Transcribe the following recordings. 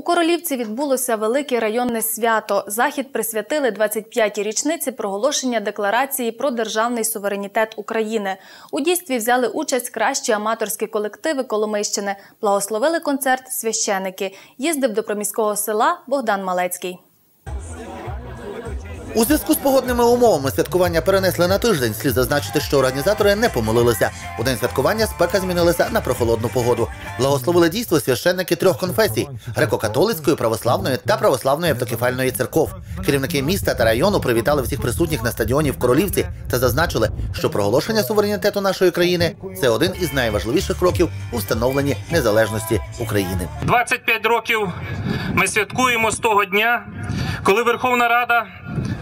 У Королівці відбулося велике районне свято. Захід присвятили 25-й річниці проголошення декларації про державний суверенітет України. У дійстві взяли участь кращі аматорські колективи Коломийщини. Благословили концерт священики. Їздив до проміського села Богдан Малецький. У зв'язку з погодними умовами святкування перенесли на тиждень. Слід зазначити, що організатори не помилилися. У день святкування спека змінилася на прохолодну погоду. Благословили дійство священники трьох конфесій: греко-католицької, православної та православної автокефальної церков. Керівники міста та району привітали всіх присутніх на стадіоні в Королівці та зазначили, що проголошення суверенітету нашої країни це один із найважливіших кроків у встановленні незалежності України. 25 років ми святкуємо з того дня, коли Верховна Рада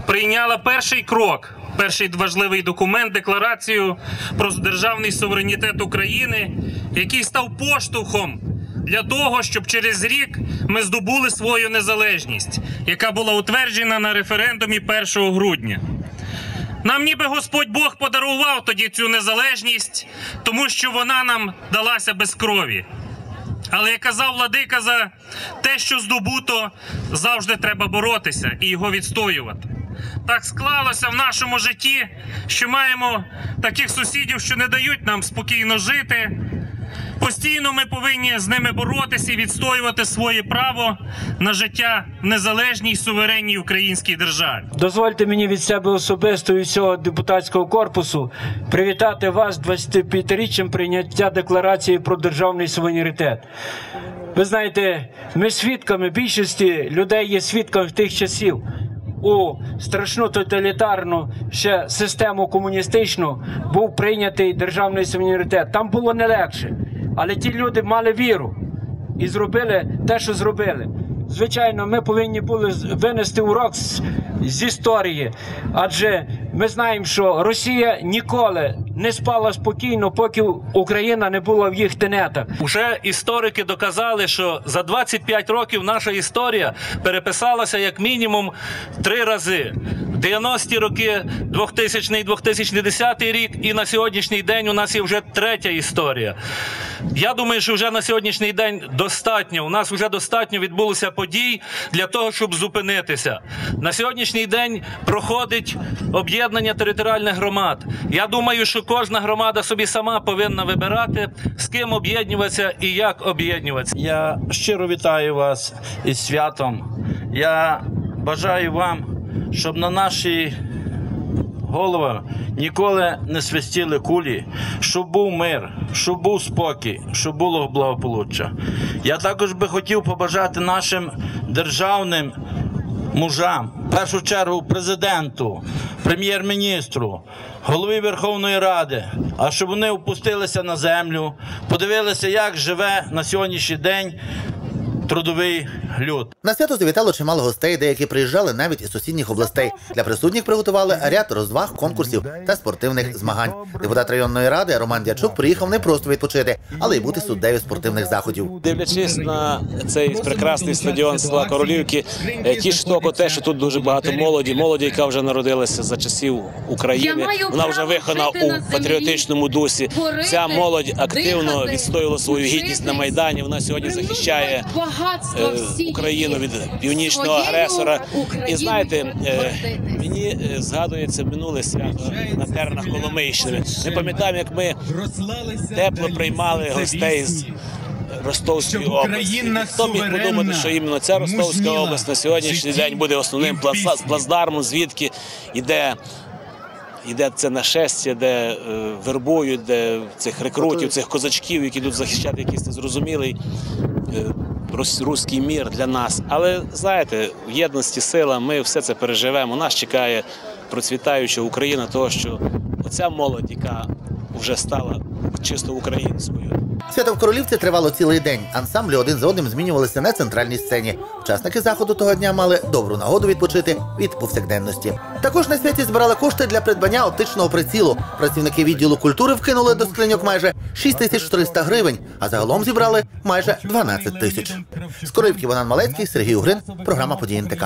прийняла перший крок, перший важливий документ, декларацію про державний суверенітет України, який став поштовхом для того, щоб через рік ми здобули свою незалежність, яка була утверджена на референдумі 1 грудня. Нам ніби Господь Бог подарував тоді цю незалежність, тому що вона нам далася без крові. Але як казав владика, за те, що здобуто, завжди треба боротися і його відстоювати. Так склалося в нашому житті, що маємо таких сусідів, що не дають нам спокійно жити. Постійно ми повинні з ними боротися і відстоювати своє право на життя в незалежній суверенній українській державі. Дозвольте мені від себе особисто і всього депутатського корпусу привітати вас з 25-річчям прийняття декларації про державний суверенітет. Ви знаєте, ми свідками більшості людей є свідками тих часів. У страшну тоталітарну ще систему комуністичну був прийнятий державний суверенітет. Там було не легше, але ті люди мали віру і зробили те, що зробили. Звичайно, ми повинні були винести урок з, з історії, адже ми знаємо, що Росія ніколи не спала спокійно, поки Україна не була в їх тенетах. Уже історики доказали, що за 25 років наша історія переписалася як мінімум три рази. 90-ті роки, 2000 2010 рік, і на сьогоднішній день у нас є вже третя історія. Я думаю, що вже на сьогоднішній день достатньо. У нас вже достатньо відбулося подій для того, щоб зупинитися. На сьогоднішній день проходить об'єднання територіальних громад. Я думаю, що кожна громада собі сама повинна вибирати, з ким об'єднуватися і як об'єднуватися. Я щиро вітаю вас із святом. Я бажаю вам, щоб на наші голови ніколи не свистіли кулі, щоб був мир, щоб був спокій, щоб було благополуччя. Я також би хотів побажати нашим державним мужам, в першу чергу президенту, прем'єр-міністру, голові Верховної Ради, а щоб вони опустилися на землю, подивилися, як живе на сьогоднішній день трудовий люд. На свято завітало чимало гостей, деякі приїжджали навіть із сусідніх областей. Для присутніх приготували ряд розваг, конкурсів та спортивних змагань. Депутат районної ради Роман Дячук приїхав не просто відпочити, але й бути суддею спортивних заходів. Дивлячись на цей прекрасний стадіон села Королівки, е, тішить око те, що тут дуже багато молоді, молоді, яка вже народилася за часів України. Вона вже вихована у патріотичному дусі. Ця молодь активно відстоювала свою гідність на майдані. Вона сьогодні захищає е, Україну від північного агресора. І знаєте, е, мені е, згадується минуле свято на тернах Коломийщини. Ми пам'ятаємо, як ми тепло приймали гостей з. Ростовської області. Хто міг подумати, що іменно ця Ростовська область на сьогоднішній день буде основним плацдармом, звідки йде. Йде це нашестя, де е, вербують, де цих рекрутів, цих козачків, які йдуть захищати якийсь незрозумілий руський мір для нас. Але знаєте, в єдності сила, ми все це переживемо. Нас чекає процвітаюча Україна, того що оця молодь, яка вже стала чисто українською. Свято в Королівці тривало цілий день. Ансамблі один за одним змінювалися на центральній сцені. Учасники заходу того дня мали добру нагоду відпочити від повсякденності. Також на святі збирали кошти для придбання оптичного прицілу. Працівники відділу культури вкинули до скриньок майже 6300 гривень, а загалом зібрали майже 12 тисяч. З Королівки Богдан Малецький, Сергій Угрин, програма «Події НТК».